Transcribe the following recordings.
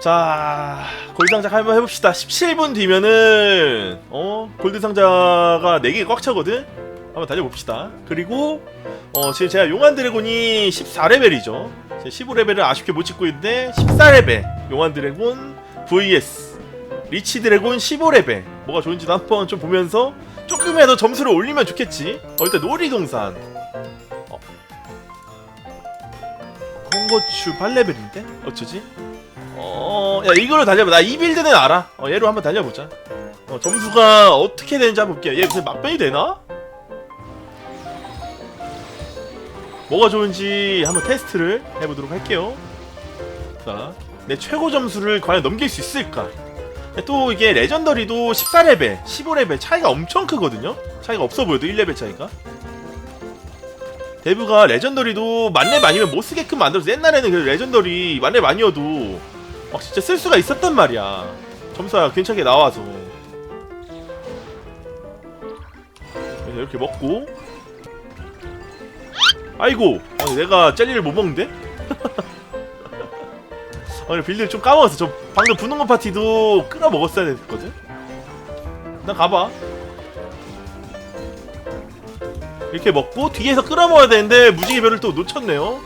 자 골드 상자 한번 해봅시다. 17분 뒤면은 어 골드 상자가 4개 꽉 차거든? 한번 달려봅시다. 그리고 어 지금 제가 용한 드래곤이 14레벨이죠. 15레벨을 아쉽게 못 찍고 있는데 14레벨. 용한 드래곤 vs 리치 드래곤 15레벨. 뭐가 좋은지도 한번 좀 보면서 조금이라도 점수를 올리면 좋겠지. 어 일단 놀이동산. 어. 홍고추 8레벨인데? 어쩌지? 어, 야, 이걸로 달려봐. 나 이 빌드는 알아. 어, 얘로 한번 달려보자. 어, 점수가 어떻게 되는지 한번 볼게요. 얘 무슨 막변이 되나? 뭐가 좋은지 한번 테스트를 해보도록 할게요. 자, 내 최고 점수를 과연 넘길 수 있을까? 또 이게 레전더리도 14레벨, 15레벨 차이가 엄청 크거든요? 차이가 없어 보여도 1레벨 차이가. 데브가 레전더리도 만렙 아니면 못 쓰게끔 만들어서 옛날에는 그 레전더리 만렙 아니어도 막 진짜 쓸 수가 있었단 말이야. 점수가 괜찮게 나와서. 이렇게 먹고. 아이고, 아니, 내가 젤리를 못 먹는데? 아니 빌드 좀 까먹었어. 저 방금 분홍건 파티도 끊어 먹었어야 됐거든. 나 가봐. 이렇게 먹고 뒤에서 끌어 먹어야 되는데 무지개 별을 또 놓쳤네요.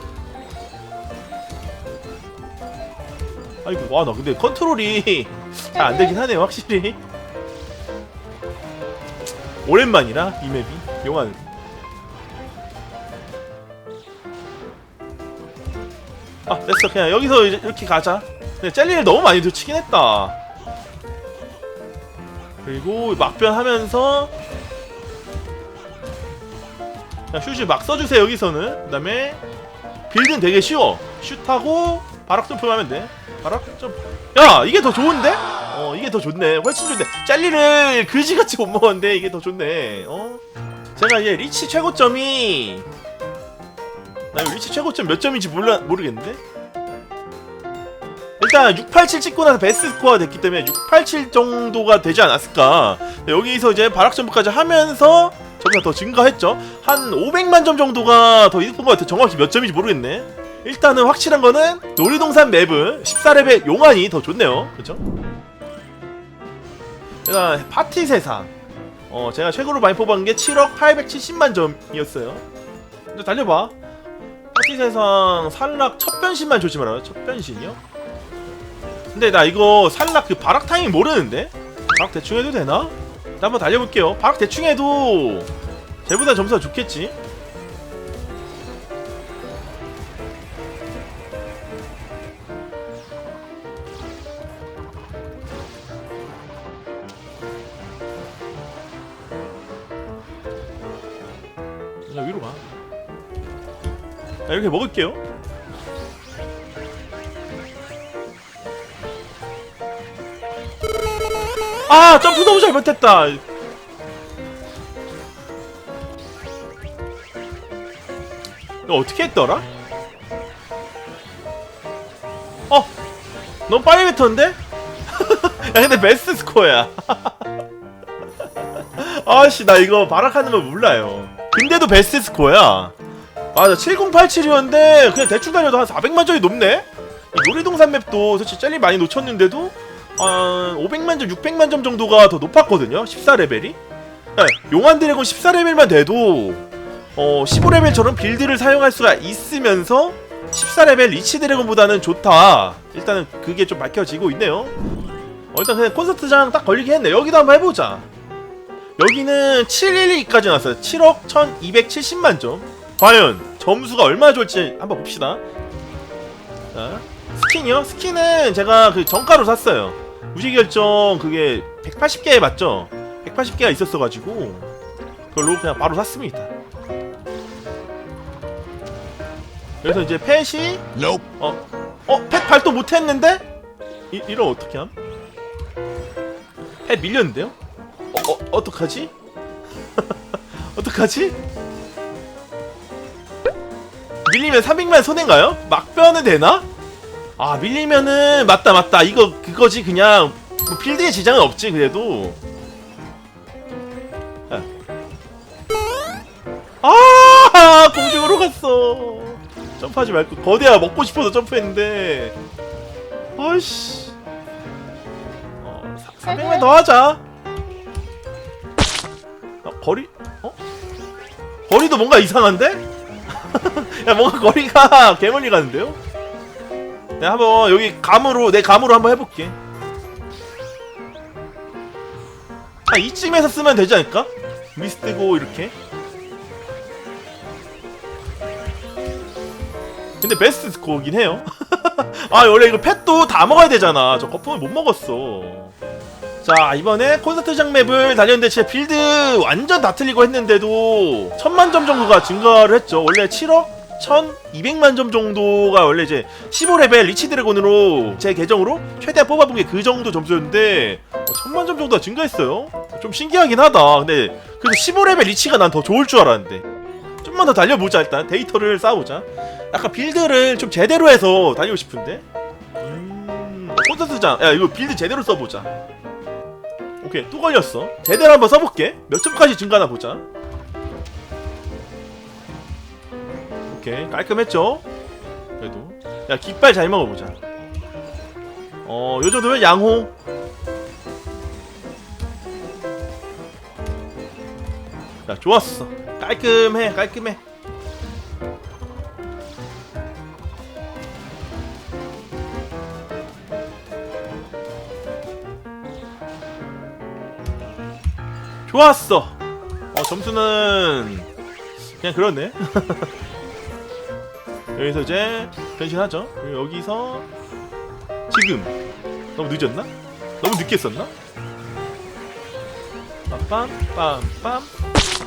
아이고 와 나 근데 컨트롤이 잘 안 되긴 하네요 확실히. 오랜만이라 이 맵이 용한. 아 됐어 그냥 여기서 이렇게 가자. 근데 젤리를 너무 많이 놓치긴 했다. 그리고 막변 하면서 자, 슛을 막 써주세요 여기서는 그 다음에 빌드는 되게 쉬워 슛하고 바락 점프 하면 돼 바락 점프 야 이게 더 좋은데? 어 이게 더 좋네 훨씬 좋네 짤리를 그지같이 못 먹었는데 이게 더 좋네 어 제가 이제 리치 최고점이 나 이거 리치 최고점 몇 점인지 몰라 모르겠는데 일단 687 찍고 나서 베스트 스코어가 됐기 때문에 687 정도가 되지 않았을까 여기서 이제 바락 점프까지 하면서 점수가 더 증가했죠. 한 500만 점 정도가 더 이득 본것 같아. 정확히 몇 점인지 모르겠네. 일단은 확실한 거는 놀이동산 맵은 14레벨 용안이 더 좋네요. 그렇죠? 일단 파티 세상. 어, 제가 최고로 많이 뽑은 게 7억 870만 점이었어요. 이제 달려봐. 파티 세상 산락 첫 변신만 조심하라. 첫 변신이요? 근데 나 이거 산락 그 바락 타이밍 모르는데? 바락 대충 해도 되나? 일단 한번 달려볼게요. 바락 대충 해도 쟤보다 점수가 좋겠지. 그냥 위로 가. 자, 이렇게 먹을게요. 아 점프 너무 잘못했다. 이거 어떻게 했더라? 어! 너무 빨리 뱉었는데? 야 근데 베스트 스코어야 아씨 나 이거 바락하는 걸 몰라요 근데도 베스트 스코어야 맞아 7087이었는데 그냥 대충 다녀도 한 400만 점이? 이 놀이동산 맵도 솔직히 젤리 많이 놓쳤는데도 한 500만 점, 600만 점 정도가 더 높았거든요 14레벨이 용한 드래곤 14레벨만 돼도 어 15레벨처럼 빌드를 사용할 수가 있으면서 14레벨 리치 드래곤보다는 좋다. 일단은 그게 좀 밝혀지고 있네요. 어, 일단 그냥 콘서트장 딱 걸리게 했네. 여기도 한번 해보자. 여기는 712까지 나왔어요. 7억 1270만 점. 과연 점수가 얼마나 좋을지 한번 봅시다. 자, 스킨이요? 스킨은 제가 그 정가로 샀어요. 무시결정 그게 180개 맞죠? 180개가 있었어가지고 그걸로 그냥 바로 샀습니다. 그래서 이제 펫이. 어? 어? 펫 발도 못했는데? 이, 이런 어떻게 함? 펫 밀렸는데요? 어? 어? 어떡하지? 어떡하지? 밀리면 300만 손해인가요? 막변은 되나? 아 밀리면은 맞다 맞다 이거 그거지 그냥 뭐 필드에 지장은 없지 그래도 아 공중으로 갔어 점프하지 말고 거대야 먹고 싶어서 점프했는데 아이씨 400만 더 하자 어, 거리 어? 거리도 뭔가 이상한데? 야 뭔가 거리가 개멀리 가는데요? 내가 한번 여기 감으로 내 감으로 한번 해볼게 아 이쯤에서 쓰면 되지 않을까? 미스트고 이렇게 근데 베스트 스코어긴 해요 아 원래 이거 펫도 다 먹어야 되잖아 저 거품을 못 먹었어 자 이번에 콘서트장 맵을 달렸는데 진짜 빌드 완전 다 틀리고 했는데도 천만 점 정도가 증가를 했죠. 원래 7억 1200만 점 정도가 원래 이제 15레벨 리치 드래곤으로 제 계정으로 최대한 뽑아본 게 그 정도 점수였는데 어, 천만 점 정도가 증가했어요. 좀 신기하긴 하다. 근데 그래도 15레벨 리치가 난 더 좋을 줄 알았는데. 좀만 더 달려보자 일단. 데이터를 쌓아보자. 약간 빌드를 좀 제대로 해서 다니고 싶은데? 음... 콘서트장 야 이거 빌드 제대로 써보자 오케이 또 걸렸어. 제대로 한번 써볼게. 몇 점까지 증가나 보자. 오케이 깔끔했죠? 그래도. 야 깃발 잘 먹어보자. 어 요정도면 양호. 야 좋았어. 깔끔해 깔끔해 좋았어 어 점수는 그냥 그렇네 여기서 이제 변신하죠 여기서 지금 너무 늦었나? 너무 늦게 썼나?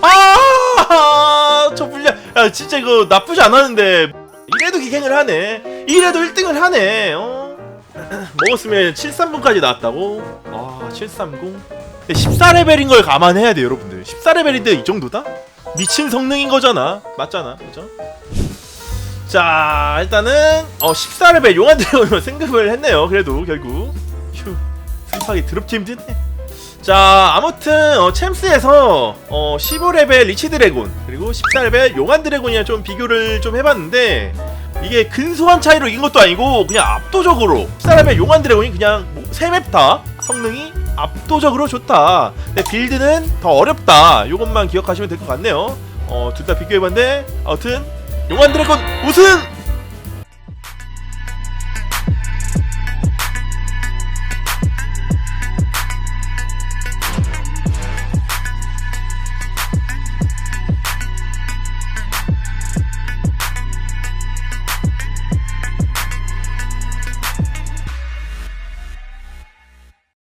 아! 저 불량 야 진짜 이거 나쁘지 않았는데 이래도 기갱을 하네 이래도 1등을 하네 어? 먹었으면 730까지 나왔다고? 아 730? 14레벨인 걸 감안해야 돼 여러분들 14레벨인데 이 정도다? 미친 성능인 거잖아 맞잖아 그죠? 자 일단은 어 14레벨 용한 드래곤을 생급을 했네요 그래도 결국 휴 슬프하게 드럽지 힘드네 자 아무튼 어, 챔스에서 어, 15레벨 리치 드래곤 그리고 14레벨 용한 드래곤이랑 좀 비교를 좀 해봤는데 이게 근소한 차이로 이긴 것도 아니고 그냥 압도적으로 14레벨 용한 드래곤이 그냥 뭐, 세맵다 성능이 압도적으로 좋다. 근데 빌드는 더 어렵다. 요것만 기억하시면 될 것 같네요. 어, 둘 다 비교해봤는데 아무튼 용한 드래곤 우승!